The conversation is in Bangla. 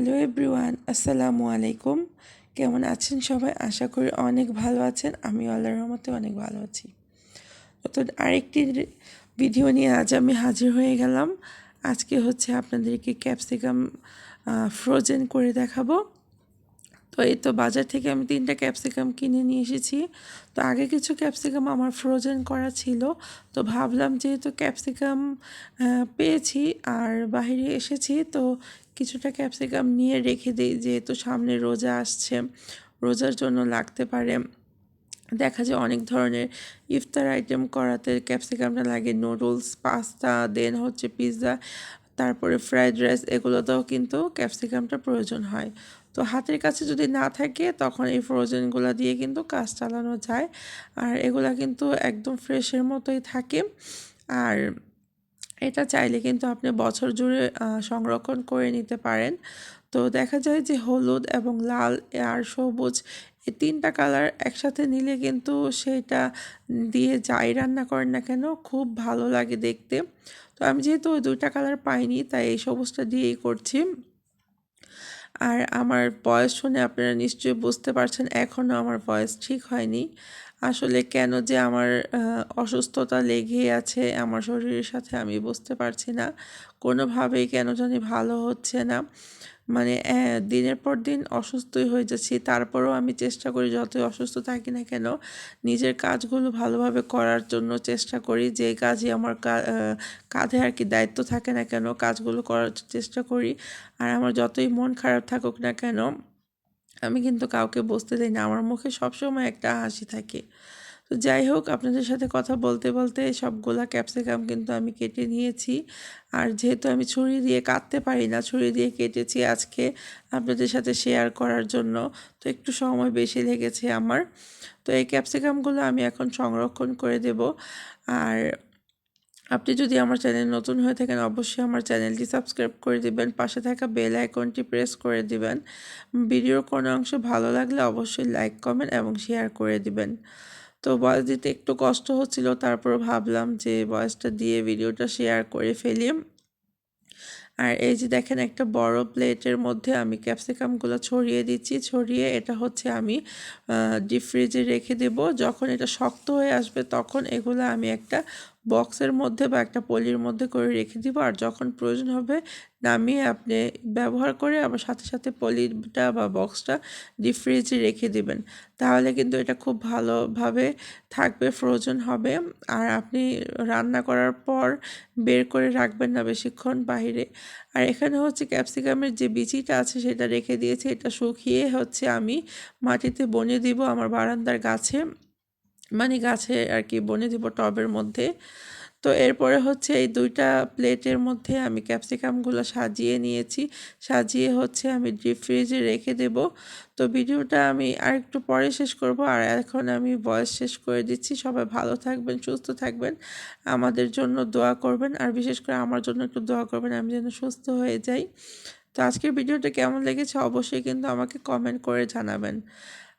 হ্যালো এভরিওয়ান, আসসালামু আলাইকুম। কেমন আছেন সবাই? আশা করি অনেক ভালো আছেন। আমি আল্লাহ রহমতে অনেক ভালো আছি। নতুন আরেকটি ভিডিও নিয়ে আজ আমি হাজির হয়ে গেলাম। আজকে হচ্ছে আপনাদেরকে ক্যাপসিকাম ফ্রোজেন করে দেখাবো। তো এই তো বাজার থেকে আমি তিনটা ক্যাপসিকাম কিনে নিয়ে এসেছি। তো আগে কিছু ক্যাপসিকাম আমার ফ্রোজেন করা ছিল। তো ভাবলাম যেহেতু ক্যাপসিকাম পেয়েছি আর বাইরে এসেছি, তো কিছুটা ক্যাপসিকাম নিয়ে রেখে দিই যেহেতু সামনে রোজা আসছে, রোজার জন্য লাগতে পারে। দেখা যায় অনেক ধরনের ইফতার আইটেম করাতে ক্যাপসিকামটা লাগে নুডলস পাস্তা দেন হচ্ছে পিৎজা তারপরে ফ্রাইড রাইস এগুলোতেও কিন্তু ক্যাপসিকামটা প্রয়োজন হয়। তো হাতের কাছে যদি না থাকে, তখন এই ফ্রোজেনগুলো দিয়ে কিন্তু কাজ চালানো যায়। আর এগুলা কিন্তু একদম ফ্রেশের মতোই থাকে। আর এটা চাইলে কিন্তু আপনি বছর জুড়ে সংরক্ষণ করে নিতে পারেন। তো দেখা যায় যে হলুদ এবং লাল আর সবুজ এই তিনটা কালার একসাথে নিলে কিন্তু সেটা দিয়ে যাই রান্না করেন না কেন, খুব ভালো লাগে দেখতে। তো আমি যেহেতু ওই দুইটা কালার পাইনি, তাই এই সবুজটা দিয়েই করছি। আর আমার বয়স শুনে আপনারা নিশ্চয়ই বুঝতে পারছেন, এখনও আমার ভয়েস ঠিক হয়নি। আসলে কেন যে আমার অসুস্থতা লেগে আছে, আমার শরীরের সাথে আমি বুঝতে পারছি না। কোনোভাবেই কেন জানি ভালো হচ্ছে না। মানে দিনের পর দিন অসুস্থই হয়ে যাচ্ছি, তারপরেও আমি চেষ্টা করি যতই অসুস্থ থাকি না কেন, নিজের কাজগুলো ভালোভাবে করার জন্য চেষ্টা করি, যে কাজই আমার কাঁধে আর কি দায়িত্ব থাকে না কেন, কাজগুলো করার চেষ্টা করি। আর আমার যতই মন খারাপ থাকুক না কেন, আমি কিন্তু কাউকে বসতে দিই না, আমার মুখে সবসময় একটা হাসি থাকে। তো যাই হোক, আপনাদের সাথে কথা বলতে বলতে সবগুলা ক্যাপসিকাম কিন্তু আমি কেটে নিয়েছি। আর যেহেতু আমি ছুরি দিয়ে কাটতে পারি না, ছুরি দিয়ে কেটেছি আজকে আপনাদের সাথে শেয়ার করার জন্য, তো একটু সময় বেশি লেগেছে আমার। তো এই ক্যাপসিকামগুলো আমি এখন সংরক্ষণ করে দেব। আর আপনি যদি আমার চ্যানেল নতুন হয়ে থাকেন, অবশ্যই আমার চ্যানেলটি সাবস্ক্রাইব করে দিবেন, পাশে থাকা বেল আইকনটি প্রেস করে দিবেন। ভিডিওর কোনো অংশ ভালো লাগলে অবশ্যই লাইক, কমেন্ট এবং শেয়ার করে দিবেন। তো বয়স দিতে একটু কষ্ট হচ্ছিল, তারপর ভাবলাম যে বয়সটা দিয়ে ভিডিওটা শেয়ার করে ফেলি। আর এই যে দেখেন একটা বড় প্লেটের মধ্যে আমি ক্যাপসিকামগুলো ছড়িয়ে দিচ্ছি, ছড়িয়ে এটা হচ্ছে আমি ডিপ ফ্রিজে রেখে দেব। যখন এটা শক্ত হয়ে আসবে তখন এগুলো আমি একটা বক্সের মধ্যে বা একটা পলির মধ্যে করে রেখে দিব। আর যখন প্রয়োজন হবে, নামিয়ে আপনি ব্যবহার করে আবার সাথে সাথে পলিটা বা বক্সটা ডিপ ফ্রিজে রেখে দিবেন। তাহলে কিন্তু এটা খুব ভালোভাবে থাকবে, ফ্রোজেন হবে। আর আপনি রান্না করার পর বের করে রাখবেন না বেশিক্ষণ বাহিরে। আর এখানে হচ্ছে ক্যাপসিকামের যে বিচিটা আছে সেটা রেখে দিয়েছে। এটা শুকিয়ে হচ্ছে আমি মাটিতে বনে দিব আমার বারান্দার গাছে। মানে গাছে আর কি বনে দিব টবের মধ্যে। তো এরপরে হচ্ছে এই দুইটা প্লেটের মধ্যে আমি ক্যাপসিকামগুলো সাজিয়ে নিয়েছি। সাজিয়ে হচ্ছে আমি ডিপ ফ্রিজে রেখে দেব। তো ভিডিওটা আমি আর একটু পরে শেষ করব। আর এখন আমি বয়স শেষ করে দিচ্ছি। সবাই ভালো থাকবেন, সুস্থ থাকবেন। আমাদের জন্য দোয়া করবেন। আর বিশেষ করে আমার জন্য একটু দোয়া করবেন, আমি যেন সুস্থ হয়ে যাই। তো আজকের ভিডিওটা কেমন লেগেছে অবশ্যই কিন্তু আমাকে কমেন্ট করে জানাবেন।